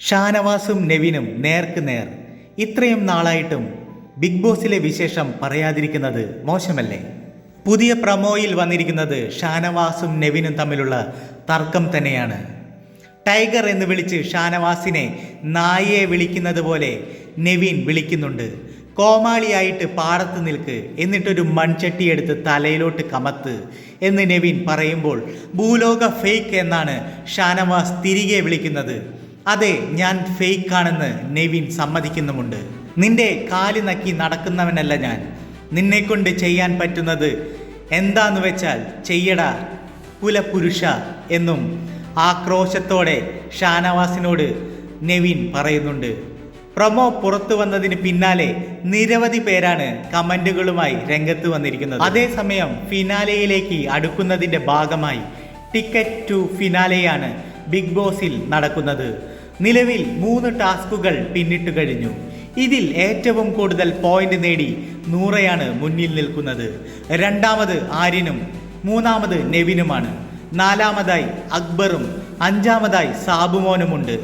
ഷാനവാസും നെവിനും നേർക്ക് നേർ. ഇത്രയും നാളായിട്ടും ബിഗ് ബോസിലെ വിശേഷം പറയാതിരിക്കുന്നത് മോശമല്ലേ? പുതിയ പ്രമോയിൽ വന്നിരിക്കുന്നത് ഷാനവാസും നെവിനും തമ്മിലുള്ള തർക്കം തന്നെയാണ്. ടൈഗർ എന്ന് വിളിച്ച് ഷാനവാസിനെ നായയെ വിളിക്കുന്നത് പോലെ നെവിൻ വിളിക്കുന്നുണ്ട്. കോമാളിയായിട്ട് പാടത്ത് നിൽക്ക് എന്നിട്ടൊരു മൺചട്ടി എടുത്ത് തലയിലോട്ട് കമത്ത് എന്ന് നെവിൻ പറയുമ്പോൾ ഭൂലോക ഫേക്ക് എന്നാണ് ഷാനവാസ് തിരികെ വിളിക്കുന്നത്. അതെ ഞാൻ ഫേക്ക് ആണെന്ന് നെവിൻ സമ്മതിക്കുന്നുമുണ്ട്. നിന്റെ കാൽ നക്കി നടക്കുന്നവനല്ല ഞാൻ. നിന്നെക്കൊണ്ട് ചെയ്യാൻ പറ്റുന്നത് എന്താന്ന് വെച്ചാൽ ചെയ്യടാ കുലപുരുഷ എന്നും ആക്രോശത്തോടെ ഷാനവാസിനോട് നെവിൻ പറയുന്നുണ്ട്. പ്രൊമോ പുറത്തു വന്നതിന് പിന്നാലെ നിരവധി പേരാണ് കമന്റുകളുമായി രംഗത്ത് വന്നിരിക്കുന്നത്. അതേസമയം ഫിനാലയിലേക്ക് അടുക്കുന്നതിന്റെ ഭാഗമായി ടിക്കറ്റ് ടു ഫിനാലെയാണ് ബിഗ് ബോസിൽ നടക്കുന്നത്. നിലവിൽ മൂന്ന് ടാസ്കുകൾ പിന്നിട്ട് കഴിഞ്ഞു. ഇതിൽ ഏറ്റവും കൂടുതൽ പോയിന്റ് നേടി നൂറയാണ് മുന്നിൽ നിൽക്കുന്നത്. രണ്ടാമത് ആര്യനും മൂന്നാമത് നെവിനുമാണ്. നാലാമതായി അക്ബറും അഞ്ചാമതായി സാബുമോനുമുണ്ട്.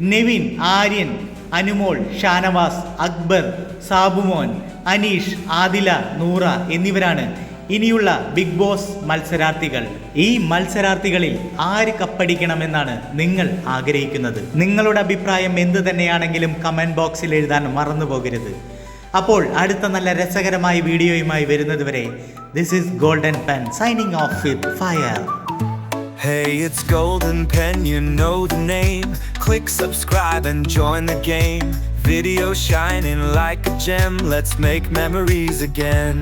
നെവിൻ ആര്യൻ അനുമോൾ ഷാനവാസ് അക്ബർ സാബുമോൻ അനീഷ് ആദില നൂറ എന്നിവരാണ് ഇനിയുള്ള ബിഗ് ബോസ് മത്സരാർത്ഥികൾ ഈ മത്സരാർത്ഥികളിൽ ആര് കപ്പടിക്കണമെന്നാണ് നിങ്ങൾ ആഗ്രഹിക്കുന്നത് നിങ്ങളുടെ അഭിപ്രായം എന്ത് തന്നെയാണെങ്കിലും കമന്റ് ബോക്സിൽ എഴുതാൻ മറന്നു പോകരുത് അപ്പോൾ അടുത്ത നല്ല രസകരമായ വീഡിയോയുമായി വരുന്നതുവരെ this is golden pen signing off with fire Hey, it's Golden Pen, you know the name. Click subscribe and join the game. Video shining like a gem, let's make memories again.